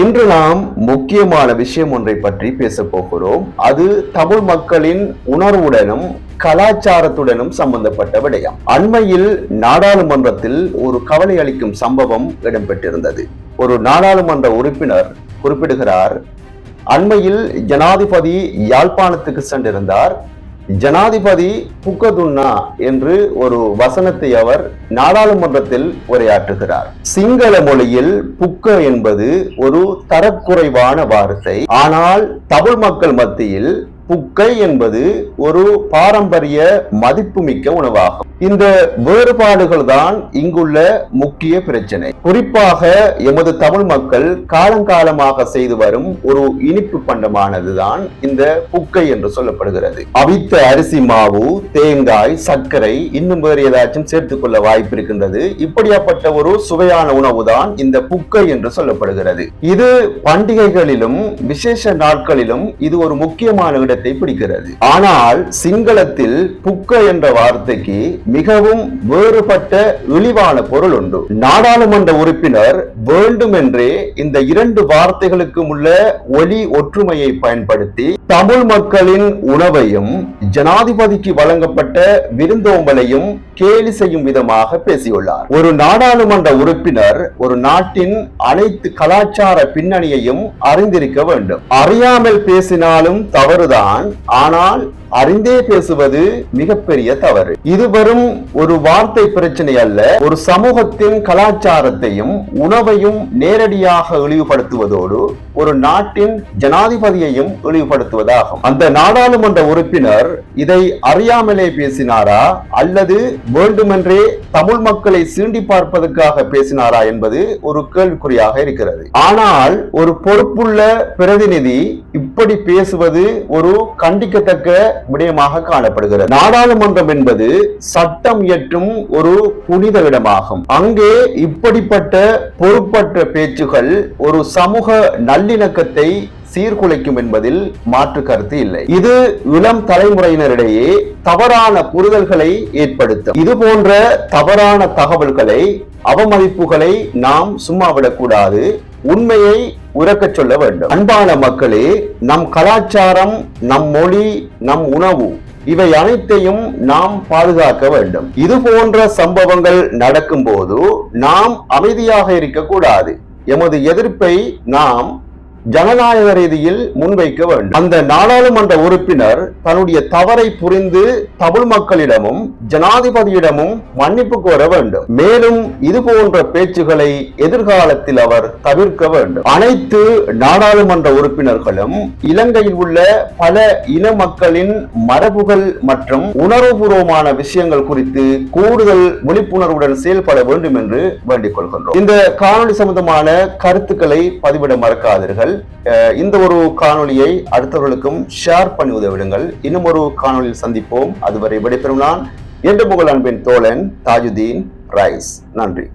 இன்று நாம் முக்கியமான விஷயம் ஒன்றை பற்றி பேச போகிறோம். அது தமிழ் மக்களின் உணர்வுடனும் கலாச்சாரத்துடனும் சம்பந்தப்பட்ட விடயம். அண்மையில் நாடாளுமன்றத்தில் ஒரு கவலை அளிக்கும் சம்பவம் இடம்பெற்றிருந்தது. ஒரு நாடாளுமன்ற உறுப்பினர் குறிப்பிடுகிறார் அண்மையில் ஜனாதிபதி யாழ்ப்பாணத்துக்கு சென்றிருந்தார். ஜனாதிபதி புக்கதுன்னா என்று ஒரு வசனத்தை அவர் நாடாளுமன்றத்தில் உரையாற்றுகிறார். சிங்கள மொழியில் புக்க என்பது ஒரு தரக்குறைவான வார்த்தை. ஆனால் தமிழ் மக்கள் மத்தியில் புக்கை என்பது ஒரு பாரம்பரிய மதிப்புமிக்க உணவாகும். இந்த வேறுபாடுகள் தான் இங்குள்ள முக்கிய பிரச்சனை. குறிப்பாக எமது தமிழ் மக்கள் காலங்காலமாக செய்து வரும் ஒரு இனிப்பு பண்டமானதுதான் இந்த புக்கை என்று சொல்லப்படுகிறது. அவித்த அரிசி மாவு தேங்காய் சர்க்கரை இன்னும் வேறு ஏதாச்சும் சேர்த்துக் கொள்ள வாய்ப்பு இருக்கின்றது. இப்படியாப்பட்ட ஒரு சுவையான உணவு தான் இந்த புக்கை என்று சொல்லப்படுகிறது. இது பண்டிகைகளிலும் விசேஷ நாட்களிலும் இது ஒரு முக்கியமான இடத்தை பிடிக்கிறது. ஆனால் சிங்களத்தில் புக்க என்ற வார்த்தைக்கு மிகவும் வேறுபட்ட இழிவான பொருள் உண்டு. நாடாளுமன்ற உறுப்பினர் வேண்டுமென்றே இந்த இரண்டு வார்த்தைகளுக்கும் உள்ள ஒலி ஒற்றுமையை பயன்படுத்தி தமிழ் மக்களின் உணவையும் ஜனாதிபதிக்கு வழங்கப்பட்ட விருந்தோம்பலையும் கேலி செய்யும் விதமாக பேசியுள்ளார். ஒரு நாடாளுமன்ற உறுப்பினர் ஒரு நாட்டின் அனைத்து கலாச்சார பின்னணியையும் அறிந்திருக்க வேண்டும். அறியாமல் பேசினாலும் தவறுதான். ஆனால் அறிந்தே பேசுவது மிகப்பெரிய தவறு. இது வெறும் ஒரு வார்த்தை பிரச்சனை அல்ல ஒரு சமூகத்தின் கலாச்சாரத்தையும் உணவையும் நேரடியாக இழிவுபடுத்துவதோடு ஒரு நாட்டின் ஜனாதிபதியையும் இழிவுபடுத்துவதாகும். அந்த நாடாளுமன்ற உறுப்பினர் இதை அறியாமலே பேசினாரா அல்லது வேண்டுமென்றே தமிழ் மக்களை சீண்டி பார்ப்பதற்காக பேசினாரா என்பது ஒரு கேள்விக்குறியாக இருக்கிறது. ஆனால் ஒரு பொறுப்புள்ள பிரதிநிதி இப்படி பேசுவது ஒரு கண்டிக்கத்தக்க விடயமாக காணப்படுகிறது. நாடாளுமன்றம் என்பது சட்டம் இயற்றும் ஒரு புனித இடமாகும். அங்கே இப்படிப்பட்ட பொறுப்பற்ற பேச்சுகள் ஒரு சமூக நல்லிணக்கத்தை சீர்குலைக்கும் என்பதில் மாற்று கருத்து இல்லை. இது இளம் தலைமுறையினரிடையே தவறான புரிதல்களை ஏற்படுத்தும். இது போன்ற தவறான தகவல்களை அவமதிப்புகளை நாம் சும்மா விடக்கூடாது. உண்மையை உறக்கச் சொல்ல வேண்டும். அன்பான மக்களே நம் கலாச்சாரம் நம் மொழி நம் உணவு இவை அனைத்தையும் நாம் பாதுகாக்க வேண்டும். இது போன்ற சம்பவங்கள் நடக்கும் போது நாம் அமைதியாக இருக்கக்கூடாது. எமது எதிர்ப்பை நாம் ஜனநாயக ரீதியில் முன்வைக்க வேண்டும். அந்த நாடாளுமன்ற உறுப்பினர் தன்னுடைய தவறை புரிந்து தமிழ் மக்களிடமும் ஜனாதிபதியிடமும் மன்னிப்பு கோர வேண்டும். மேலும் இது போன்ற பேச்சுகளை எதிர்காலத்தில் அவர் தவிர்க்க வேண்டும். அனைத்து நாடாளுமன்ற உறுப்பினர்களும் இலங்கையில் உள்ள பல இன மக்களின் மரபுகள் மற்றும் உணர்வுபூர்வமான விஷயங்கள் குறித்து கூடுதல் விழிப்புணர்வுடன் செயல்பட வேண்டும் என்று வேண்டிக் கொள்கின்றோம். இந்த காணொலி சம்பந்தமான கருத்துக்களை பதிவிட மறக்காதீர்கள். இந்த ஒரு காணொலியை அடுத்தவர்களுக்கும் ஷேர் பண்ணி உதவிடுங்கள் இன்னும் ஒரு காணொலியில் சந்திப்போம். அதுவரை விடைபெறும் நான் என்று புகழ் அன்பின் தோழன் தாஜுதீன் ரைஸ். நன்றி.